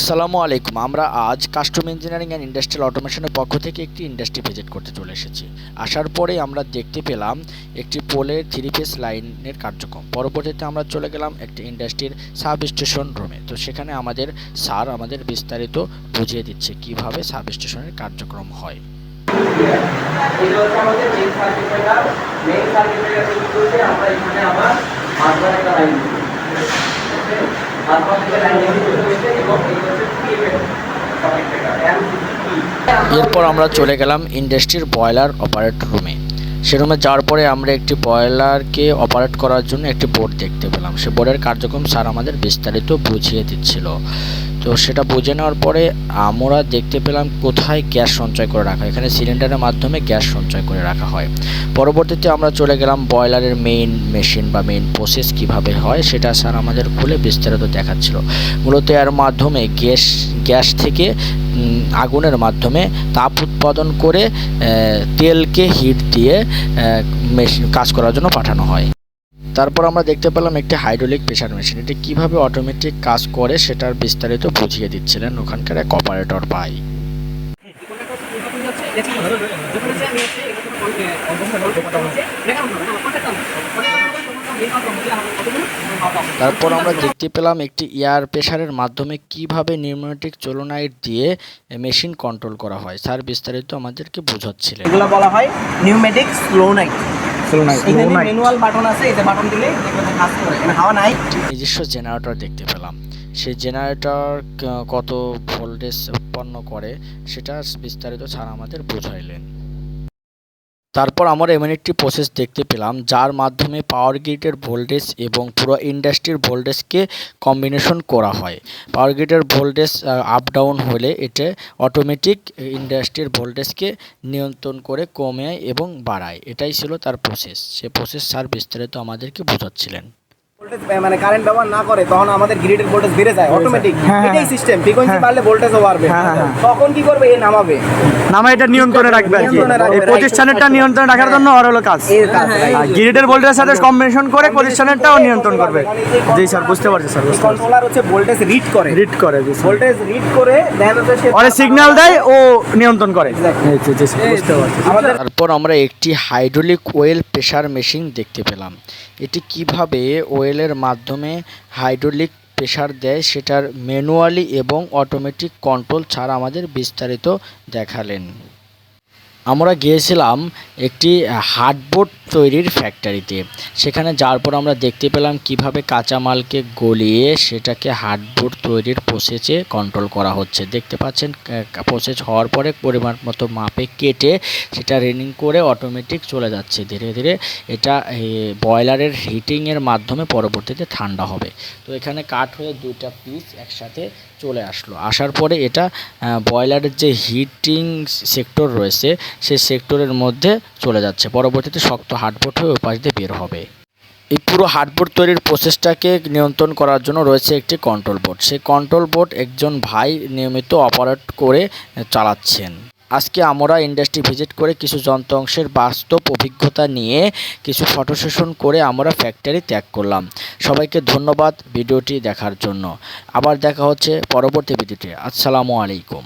আসসালামু আলাইকুম। আমরা আজ কাস্টম ইঞ্জিনিয়ারিং অ্যান্ড ইন্ডাস্ট্রিয়াল অটোমেশনের পক্ষ থেকে একটি ইন্ডাস্ট্রি ভিজিট করতে চলে এসেছি। আসার পরে আমরা দেখতে পেলাম একটি পোলের থ্রি ফেস লাইনের কার্যক্রম। পরবর্তীতে আমরা চলে গেলাম একটি ইন্ডাস্ট্রির সাব স্টেশন রুমে। তো সেখানে আমাদের স্যার আমাদের বিস্তারিত বুঝিয়ে দিচ্ছে কীভাবে সাব স্টেশনের কার্যক্রম হয়। আমরা এখানে আবার এরপর আমরা চলে গেলাম ইন্ডাস্ট্রির বয়লার অপারেট রুমে। সে রুমে যাওয়ার পরে আমরা একটি বয়লারকে অপারেট করার জন্য একটি বোর্ড দেখতে পেলাম। সে বোর্ডের কার্যক্রম স্যার আমাদের বিস্তারিত বুঝিয়ে দিচ্ছিল। তো সেটা বুঝে নেওয়ার পরে আমরা দেখতে পেলাম কোথায় গ্যাস সঞ্চয় করে রাখা এখানে সিলিন্ডারের মাধ্যমে গ্যাস সঞ্চয় করে রাখা হয়। পরবর্তীতে আমরা চলে গেলাম বয়লারের মেইন মেশিন বা মেইন প্রসেস কীভাবে হয় সেটা স্যার আমাদের খুলে বিস্তারিত দেখাচ্ছিল। মূলত এর মাধ্যমে গ্যাস গ্যাস থেকে আগুনের মাধ্যমে তাপ উৎপাদন করে তেলকে হিট দিয়ে মেশিন কাজ করার জন্য পাঠানো হয়। তারপর আমরা দেখতে পেলাম একটি হাইড্রোলিক প্রেশার মেশিন এটি কীভাবে অটোমেটিক কাজ করে সেটার বিস্তারিত বুঝিয়ে দিচ্ছিলেন ওখানকার এক অপারেটর ভাই। তারপর আমরা দেখতে পেলাম একটি এয়ার প্রেশারের মাধ্যমে কীভাবে নিউমেটিক চলনাইট দিয়ে মেশিন কন্ট্রোল করা হয়। স্যার বিস্তারিত আমাদেরকে বোঝাচ্ছিলেন। এগুলো বলা হয় pneumatic slow night slow night এখানে ম্যানুয়াল বাটন আছে এই যে বাটন দিলে কাজ করে হাওয়া নাই। নিজস্ব জেনারেটর দেখতে পেলাম। সেই জেনারেটর কত ভোল্টেজ উৎপন্ন করে সেটা বিস্তারিত ছাড়া আমাদের বোঝাইলেন। তারপর আমরা এমন একটি প্রসেস দেখতে পেলাম, যার মাধ্যমে পাওয়ার গ্রিডের ভোল্টেজ এবং পুরো ইন্ডাস্ট্রির ভোল্টেজকে কম্বিনেশন করা হয়। পাওয়ার গ্রিডের ভোল্টেজ আপ ডাউন হলে এটা অটোমেটিক ইন্ডাস্ট্রির ভোল্টেজকে নিয়ন্ত্রণ করে, কমে এবং বাড়ায়। এটাই ছিল তার প্রসেস সে প্রসেস স্যার বিস্তারিত আমাদেরকে বোঝাচ্ছিলেন। ভোল্টেজ মানে কারেন্ট ব্যবহার না করে তখন আমাদের গ্রিডের ভোল্টেজ বেড়ে যায় অটোমেটিক হ্যাঁ, এটাই হ্যাঁ। সিস্টেম ফ্রিকোয়েন্সি হ্যাঁ। বাড়লে ভোল্টেজও বাড়বে। তখন কি করবে? এ নামাবে। নামা এটা নিয়ন্ত্রণে রাখবে আর কি। এই প্রতিষ্ঠানেরটা নিয়ন্ত্রণে রাখার জন্য আর হলো কাজ। গ্রিডের ভোল্টেজের সাথে কম্বিনেশন করে প্রতিষ্ঠানেরটাও নিয়ন্ত্রণ করবে। জি স্যার বুঝতে পারছি স্যার কন্ট্রোলার হচ্ছে ভোল্টেজ রিড করে। রিড করে ভোল্টেজ রিড করে দেন হচ্ছে ওরে সিগন্যাল দেয় ও নিয়ন্ত্রণ করে। তারপর আমরা একটি হাইড্রোলিক ওয়েল প্রেশার মেশিন দেখতে পেলাম। এটি কীভাবে ওয়েলের মাধ্যমে হাইড্রোলিক প্রেসার দেয় সেটার ম্যানুয়ালি এবং অটোমেটিক কন্ট্রোল ছাড়া আমাদের বিস্তারিত দেখালেন। আমরা গিয়েছিলাম একটি হার্ডবোর্ড তৈরির ফ্যাক্টরিতে সেখানে যাওয়ার পর আমরা দেখতে পেলাম কীভাবে কাঁচামালকে গলিয়ে সেটাকে হার্ডবোর্ড তৈরির প্রসেসে কন্ট্রোল করা হচ্ছে। দেখতে পাচ্ছেন প্রসেস হওয়ার পরে পরিমাণ মতো মাপে কেটে সেটা রেনিং করে অটোমেটিক চলে যাচ্ছে। ধীরে ধীরে এটা বয়লারের হিটিংয়ের মাধ্যমে পরবর্তীতে ঠান্ডা হবে। তো এখানে কাট হয়ে দুইটা পিস একসাথে চলে আসলো। আসার পরে এটা বয়লারের যে হিটিং সেক্টর রয়েছে সেই সেক্টরের মধ্যে চলে যাচ্ছে। পরবর্তীতে শক্ত হার্ডবোর্ড হয়ে ওই পাশ দিয়ে বের হবে। এই পুরো হার্ডবোর্ড তৈরির প্রসেসটাকে নিয়ন্ত্রণ করার জন্য রয়েছে একটি কন্ট্রোল বোর্ড সেই কন্ট্রোল বোর্ড একজন ভাই নিয়মিত অপারেট করে চালাচ্ছেন। আজকে আমরা ইন্ডাস্ট্রি ভিজিট করে কিছু যন্ত্রাংশের বাস্তব অভিজ্ঞতা নিয়ে কিছু ফটো সেশন করে আমরা ফ্যাক্টরি ত্যাগ করলাম। সবাইকে ধন্যবাদ ভিডিওটি দেখার জন্য। আবার দেখা হচ্ছে পরবর্তী ভিডিওতে আসসালামু আলাইকুম।